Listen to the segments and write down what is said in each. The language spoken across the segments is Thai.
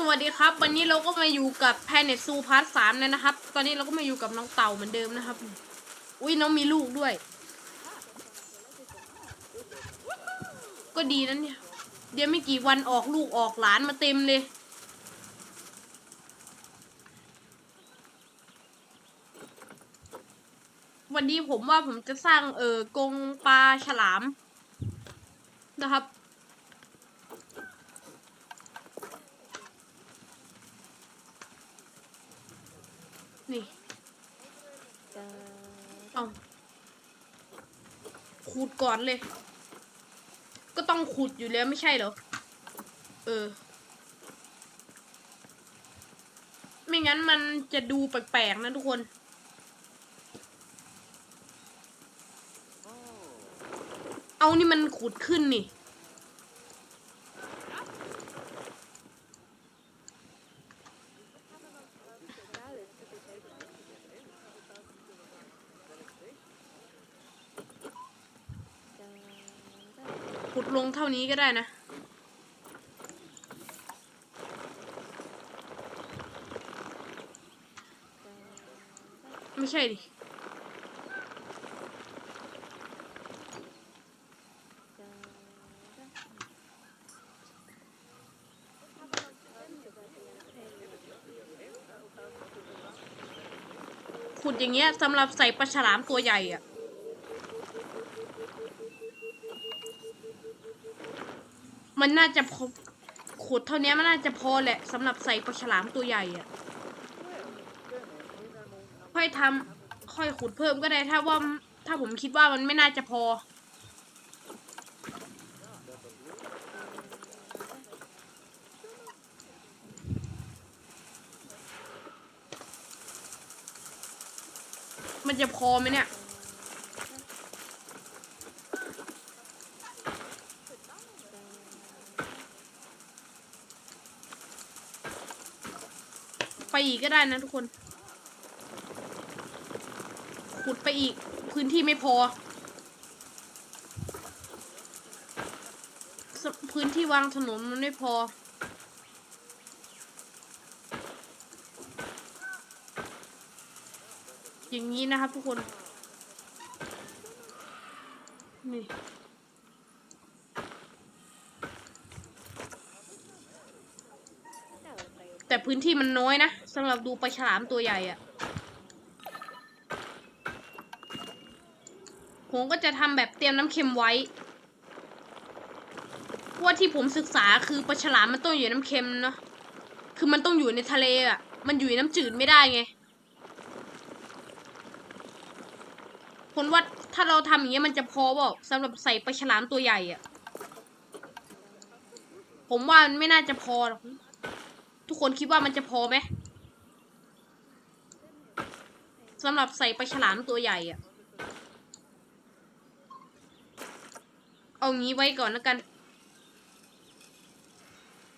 สวัสดีครับ วันนี้เราก็มาอยู่กับ Planet Zoo Part 3แล้วนะครับ ตอนนี้เราก็มาอยู่กับน้องเต่าเหมือนเดิมนะครับ อุ้ยน้องมีลูกด้วย ก็ดีนะเนี่ย เดี๋ยวไม่กี่วันออกลูกออกหลานมาเต็มเลย วันนี้ผมว่าผมจะสร้างเออกรงปลาฉลามนะครับ นี่ เอา ขุดก่อนเลย ก็ต้องขุดอยู่แล้วไม่ใช่เหรอ เออ ไม่งั้นมันจะดูแปลกๆนะทุกคน เอานี่มันขุดขึ้นนี่ เท่านี้ก็ได้นะ ไม่ใช่ดิขุดอย่างเงี้ยสำหรับใส่ปลาฉลามตัวใหญ่อะ มันน่าจะพอขุดเท่านี้มันน่าจะพอแหละสำหรับใส่ปลาฉลามตัวใหญ่อะค่อยทำค่อยขุดเพิ่มก็ได้ถ้าว่าถ้าผมคิดว่ามันไม่น่าจะพอ มันจะพอไหมเนี่ย อีกก็ได้นะทุกคน ขุดไปอีก พื้นที่ไม่พอ พื้นที่วางถนนมันไม่พอ อย่างนี้นะครับทุกคน นี่ แต่ พื้นที่มันน้อยนะสำหรับดูปลาฉลามตัวใหญ่อะผมก็จะทำแบบเตรียมน้ำเค็มไว้ว่าที่ผมศึกษาคือปลาฉลามมันต้องอยู่น้ำเค็มเนาะ คือมันต้องอยู่ในทะเลอะมันอยู่ในน้ำจืดไม่ได้ไงผลว่าถ้าเราทำอย่างเงี้ยมันจะพอเปล่าสำหรับใส่ปลาฉลามตัวใหญ่อะ ผมว่ามันไม่น่าจะพอหรอก ทุกคนคิดว่ามันจะพอไหมสำหรับใส่ปลาฉลามตัวใหญ่อะเอางี้ไว้ก่อนแล้วกัน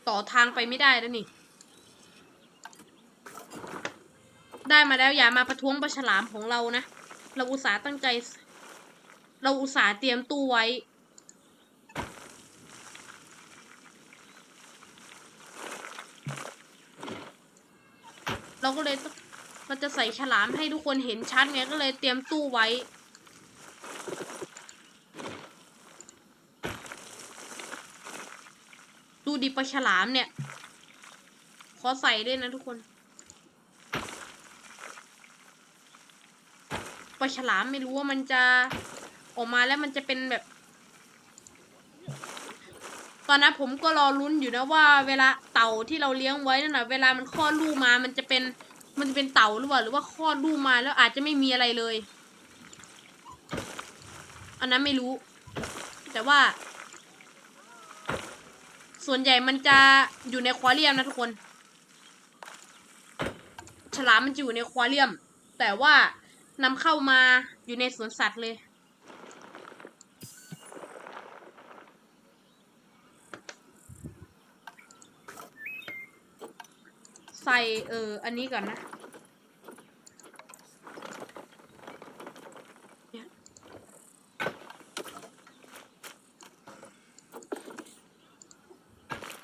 ต่อทางไปไม่ได้แล้วนี่ ได้มาแล้วอย่ามาประท้วงปลาฉลามของเรานะ เราอุตส่าห์ตั้งใจ เราอุตส่าห์เตรียมตู้ไว้ เราก็เลยเราจะใส่ฉลามให้ทุกคนเห็นชัดไงก็เลยเตรียมตู้ไว้ ดูดิปลาฉลามเนี่ย ขอใส่ด้วยนะทุกคนปลาฉลามไม่รู้ว่ามันจะออกมาแล้วมันจะเป็นแบบ ตอนนั้นผมก็รอลุ้นอยู่นะว่า เวลาเต่าที่เราเลี้ยงไว้นั่นนะเวลามันคลอดลูกมามันจะเป็น มันจะเป็นเต่าหรือเปล่าหรือว่าคลอดลูกมาแล้วอาจจะไม่มีอะไรเลย อันนั้นไม่รู้ แต่ว่า ส่วนใหญ่มันจะอยู่ในควาเรียมนะทุกคน ฉลามมันจะอยู่ในควาเรียม แต่ว่านำเข้ามาอยู่ในสวนสัตว์เลย ส่เอออันนี้ก่อนนะ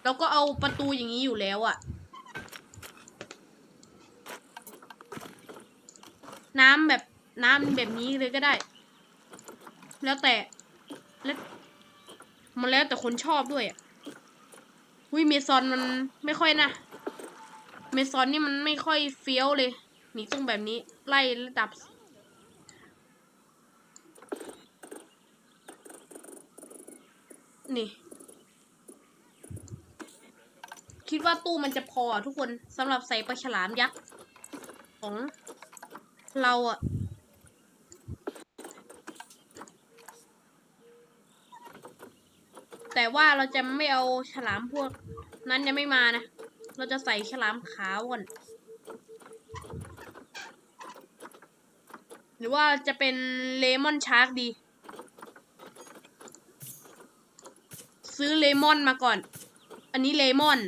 เราก็เอาประตูอย่างนี้อยู่แล้วอะน้ำแบบน้ำแบบนี้เลยก็ได้ แล้วแต่แล้วมันแล้วแต่คนชอบด้วยอะวิเมซอนมันไม่ค่อยนะ เมซอนนี่มันไม่ค่อยเฟี้ยวเลยนี่ต้องแบบนี้ ไล่ระดับ นี่ คิดว่าตู้มันจะพอทุกคนสำหรับใส่ปลาฉลามยักษ์ ของเราอะแต่ว่าเราจะไม่เอาฉลามพวกนั้นยังไม่มานะ เราจะใส่ฉลามขาวก่อน หรือว่าจะเป็นเลมอนชาร์กดี ซื้อเลมอนมาก่อน อันนี้เลมอน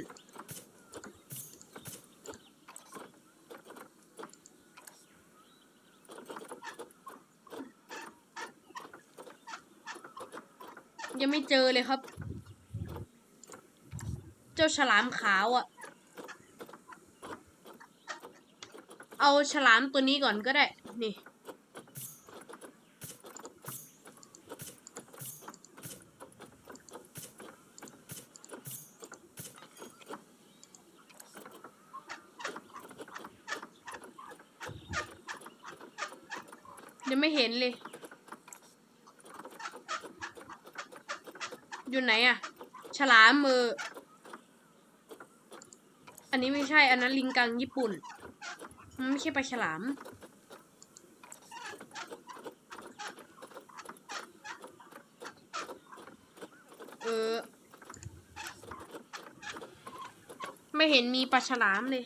ยังไม่เจอเลยครับ เจ้าฉลามขาวอะ่ะ เอาฉลามตัวนี้ก่อนก็ได้ นี่ ยังไม่เห็นเลย อยู่ไหนอะฉลามมือ อันนี้ไม่ใช่ อันนั้นลิงกังญี่ปุ่นมัน ไม่ใช่ปลาฉลาม เออ ไม่เห็นมีปลาฉลามเลย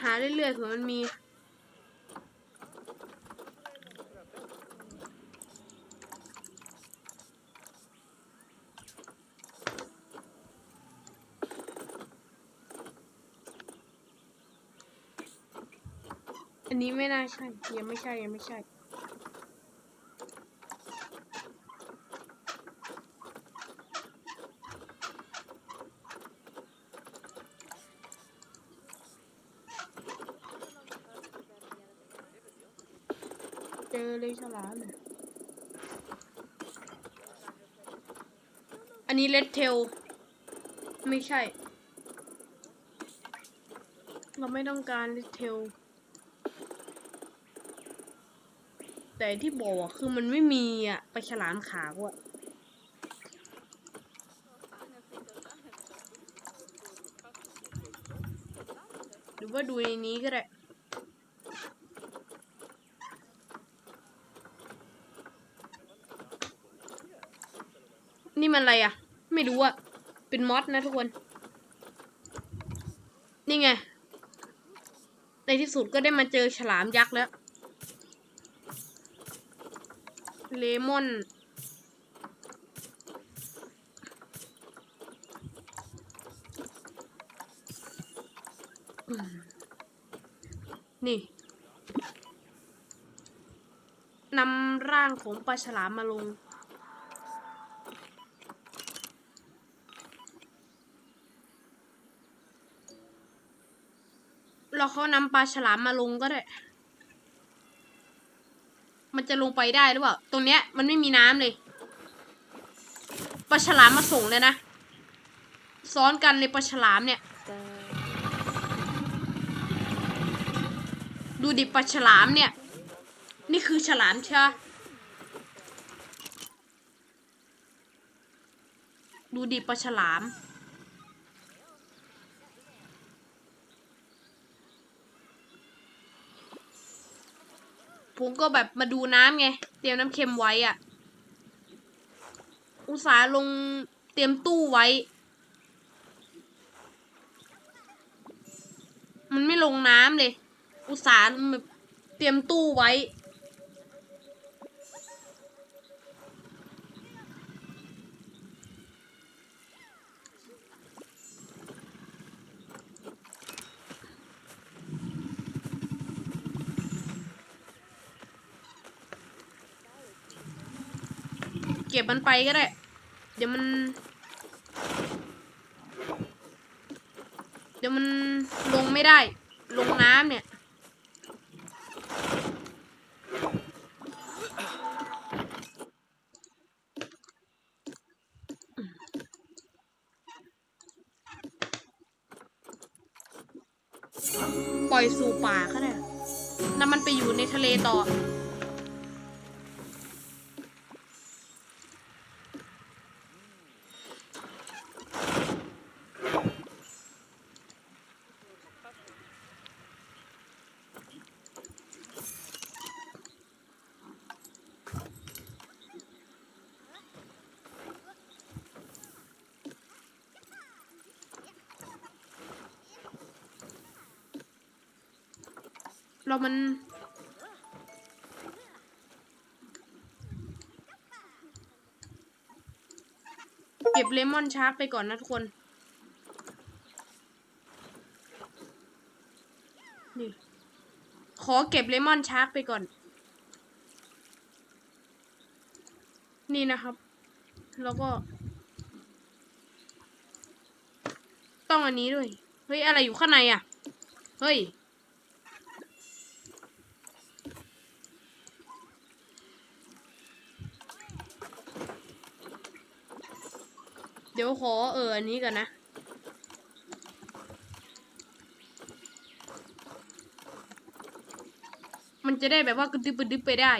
หาเรื่อยๆเผื่อมันมี อันนี้ไม่น่าใช่ยังไม่ใช่ยังไม่ใช่ เจอเลยฉลามเนี่ยอันนี้เลดเทลไม่ใช่ เราไม่ต้องการเลดเทล แต่ที่บอกอะคือมันไม่มีอะไปฉลามขาวอะหรือว่าดูในนี้ก็ได้นี่มันอะไรอะไม่รู้อะเป็นมอสนะทุกคน นี่ไง ในที่สุดก็ได้มาเจอฉลามยักษ์แล้ว เลมอน นี่นำร่างของปลาฉลามมาลง เราเขานำปลาฉลามมาลงก็ได้ มันจะลงไปได้หรือเปล่า ตรงเนี้ยมันไม่มีน้ำเลยปลาฉลามมาส่งเลยนะ ซ้อนกันเลยปลาฉลามเนี่ย ดูดิปลาฉลามเนี่ย นี่คือฉลามใช่ปะดูดิปลาฉลาม ผมก็แบบมาดูน้ำไง เตรียมน้ำเค็มไว้อะอุตสาห์ลงเตรียมตู้ไว้ มันไม่ลงน้ำเลย อุตสาห์แบบเตรียมตู้ไว้ เก็บมันไปก็ได้ เดี๋ยวมัน เดี๋ยวมันลงไม่ได้ ลงน้ำเนี่ยปล่อยสู่ป่าก็ได้แล้วมันไปอยู่ในทะเลต่อ เรามัน เก็บเลมอนชาร์กไปก่อนนะทุกคน นี่ ขอเก็บเลมอนชาร์กไปก่อน นี่นะครับ แล้วก็ ต้องอันนี้ด้วย เฮ้ย อะไรอยู่ข้างในอะ เฮ้ย เดี๋ยว ขอเอออันนี้ก่อนนะ มันจะได้แบบว่ากระดึบกระดึบไปได้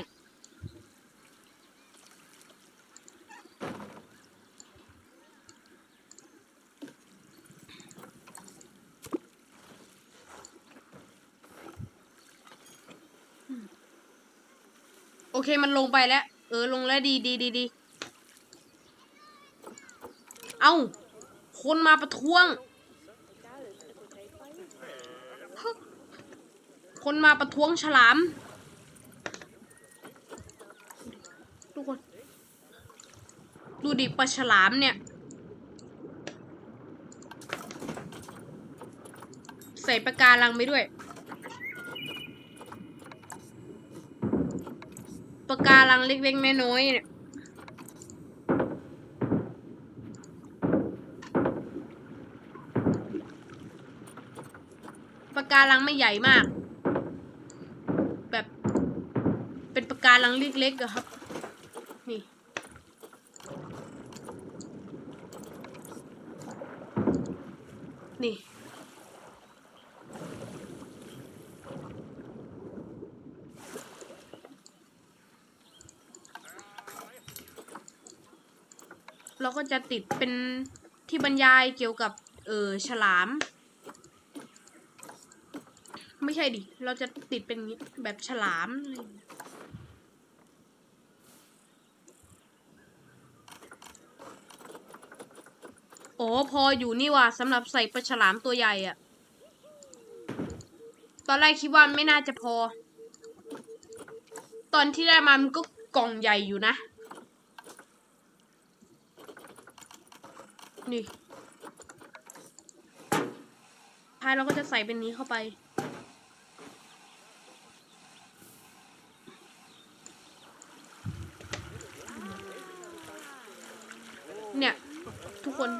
โอเคมันลงไปแล้ว เออลงแล้วดีดีดีดี เอ้า คนมาประท้วง คนมาประท้วงฉลาม ทุกคน ดูดิปลาฉลามเนี่ยใส่ปากการังไปด้วยปากการังเล็กๆน้อยๆเนี่ย การังไม่ใหญ่มาก แบบ เป็นปะการังเล็กๆอะครับ นี่ นี่ เราก็จะติดเป็นที่บรรยายเกี่ยวกับ เออฉลาม ไม่ใช่ดิ เราจะติดเป็นนี้แบบฉลามอะไรโอ้พออยู่นี่ว่ะสำหรับใส่ปลาฉลามตัวใหญ่อะตอนแรกคิดว่าไม่น่าจะพอ ตอนที่ได้มามันก็กล่องใหญ่อยู่นะ นี่ท้ายเราก็จะใส่เป็นนี้เข้าไป เนี่ย ทุกคน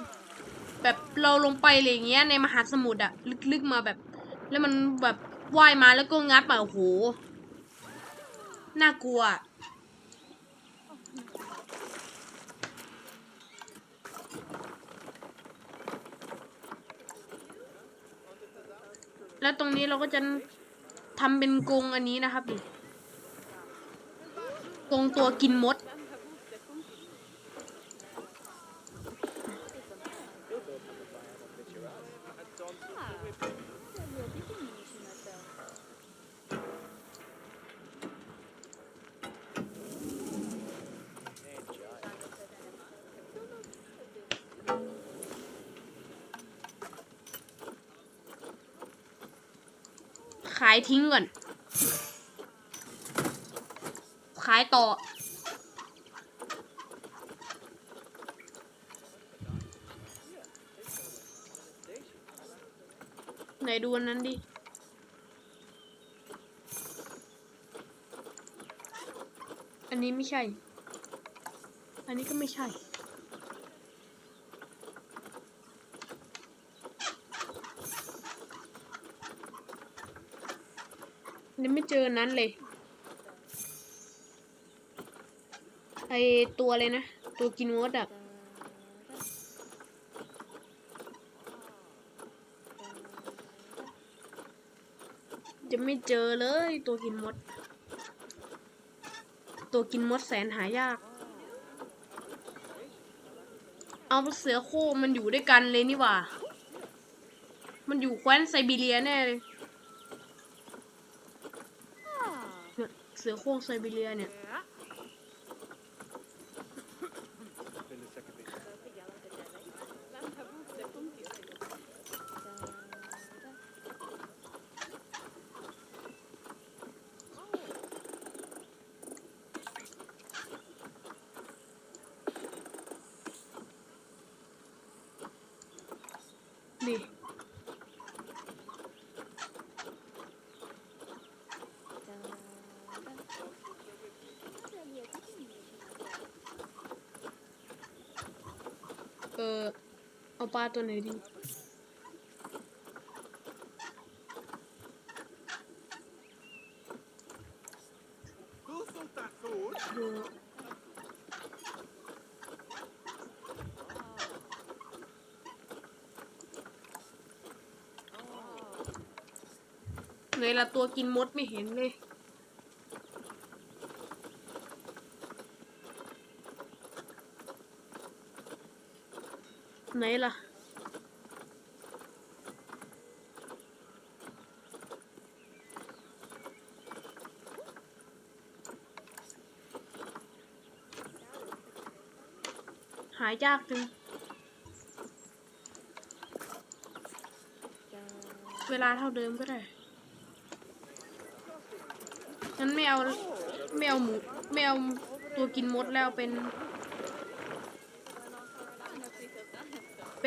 แบบเราลงไปอะไรอย่างเงี้ยในมหาสมุทรอะลึกๆมาแบบ แล้วมันแบบว่ายมาแล้วก็งับอะโอ้โหน่ากลัวแล้วตรงนี้เราก็จะทำเป็นกรงอันนี้นะครับดิกรงตัวกินมด ขายทิ้งก่อน ขายต่อ ไหนดูอันนั้นดิอันนี้ไม่ใช่ อันนี้ก็ไม่ใช่ ยังไม่เจอนั้นเลย ไอตัวเลยนะ ตัวกินมดอะจะไม่เจอเลยตัวกินมด ตัวกินมดแสนหายาก เอาเสือโคมันอยู่ด้วยกันเลยนี่หว่า มันอยู่แคว้นไซบีเรียแน่เลย เสือโคร่งไซบีเรียเนี่ย นี่ เออเอาปลาตัวไหนดีเออไหนละตัวกินมดไม่เห็นเลย ไหนล่ะ หายากจังเวลาเท่าเดิมก็ได้งั้นไม่เอาไม่เอาหมูไม่เอาตัวกินมดแล้วเป็น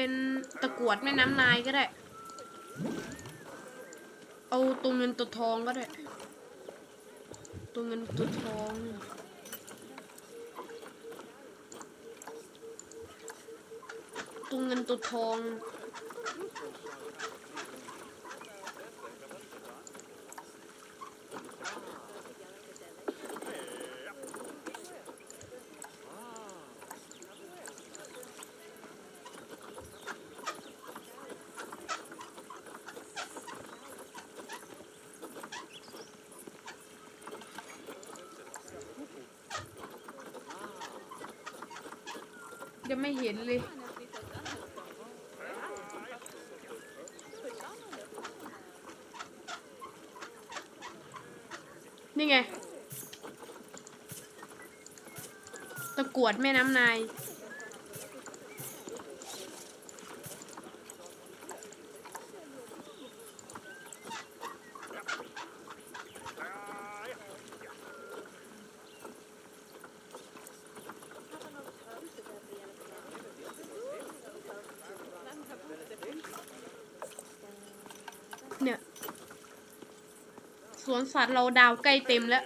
เป็นตะกรวดแม่น้ำนายก็ได้ เอาตัวเงินตัวทองก็ได้ ตัวเงินตัวทอง ตัวเงินตัวทอง ยังไม่เห็นเลย นี่ไง ตะกรวดแม่น้ำนาย สวนสัตว์เราดาวใกล้เต็มแล้ว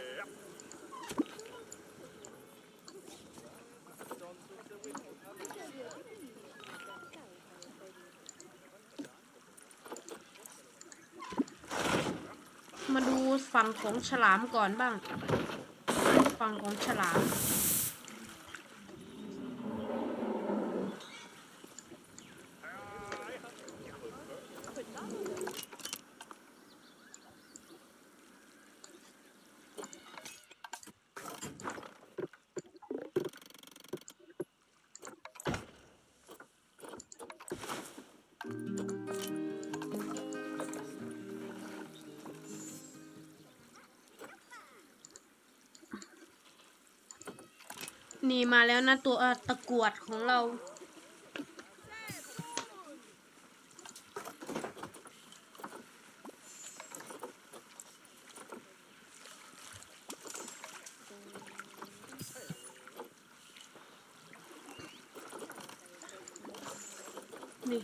มาดูฝั่งของฉลามก่อนบ้าง ฝั่งของฉลาม นี่มาแล้วนะตัวตะกรวดของเรา นี่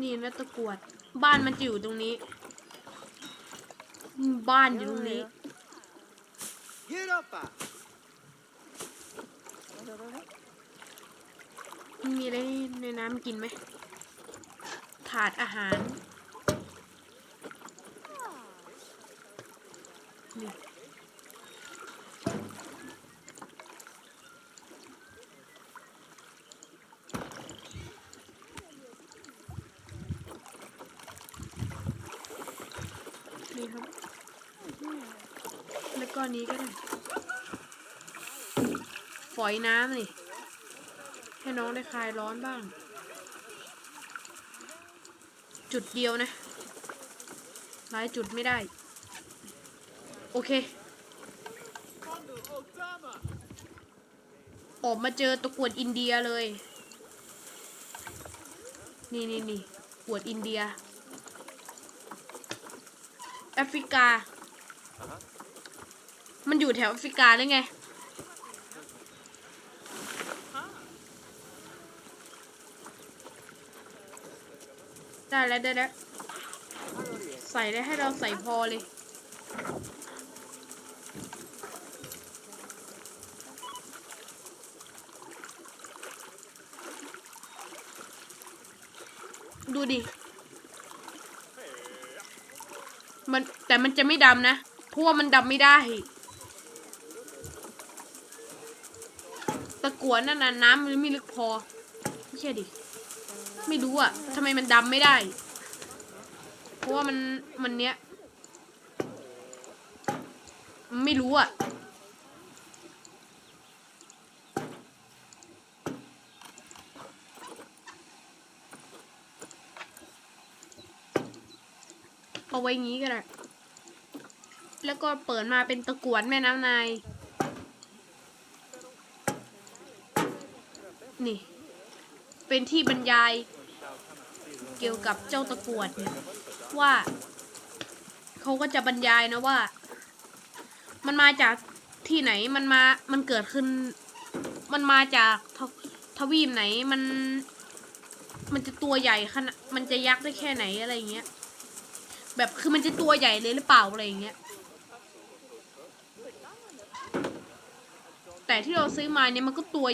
นี่นะตะกรวด บ้านมันจะอยู่ตรงนี้ บ้านอยู่ตรงนี้ มีอะไรในน้ำกินไหม ถาดอาหาร นี่ นี่ครับ แล้ว ก็อันนี้ก็ได้ฝอยน้ำนี่ให้น้องได้คลายร้อนบ้าง จุดเดียวนะหลายจุดไม่ได้ โอเค ออกมาเจอตะกวดอินเดียเลย นี่นี่นี่กวดอินเดีย แอฟริกา มันอยู่แถวแอฟริกาหรือไง ได้แล้วได้แล้ว ใส่ได้ให้เราใส่พอเลยดูดิ มันแต่มันจะไม่ดำนะ เพราะว่ามันดำไม่ได้ ตะกัวนั่นน่ะน้ำมันไม่ลึกพอไม่ใช่ดิ ไม่รู้อะทำไมมันดำไม่ได้ เพราะว่ามันมันเนี้ยไม่รู้อะเอาไว้งี้ก็ได้แล้วก็เปิดมาเป็นตะกวดแม่น้ำนาย นี่ เป็นที่บรรยายเกี่ยวกับเจ้าตะกรวดเนี่ยว่าเขาก็จะบรรยายนะว่า มันมาจากที่ไหนมันมามันเกิดขึ้น มันมาจากททวีปไหนมัน มันจะตัวใหญ่ขนาดมันจะยักษ์ได้แค่ไหนอะไรอย่างเงี้ยแบบคือมันจะตัวใหญ่เลยหรือเปล่าอะไรอย่างเงี้ยแต่ที่เราซื้อมาเนี่ยมันก็ตัว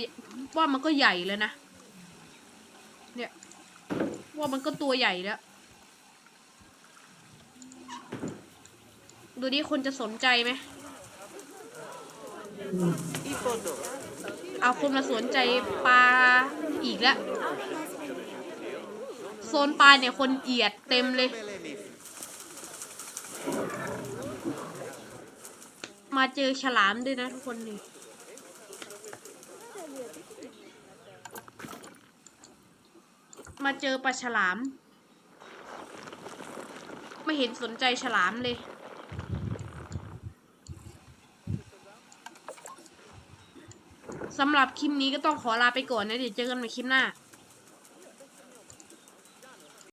ว่ามันก็ใหญ่แล้วนะ เนี่ย ว่ามันก็ตัวใหญ่แล้ว ดูดิคนจะสนใจไหมเอาคนมาสนใจปลาอีกแล้ว โซนปลาเนี่ยคนเกลียดเต็มเลย มาเจอฉลามด้วยนะทุกคนนี่ มาเจอปลาฉลาม ไม่เห็นสนใจฉลามเลย สำหรับคลิปนี้ก็ต้องขอลาไปก่อนนะเดี๋ยวเจอกันใหม่คลิปหน้า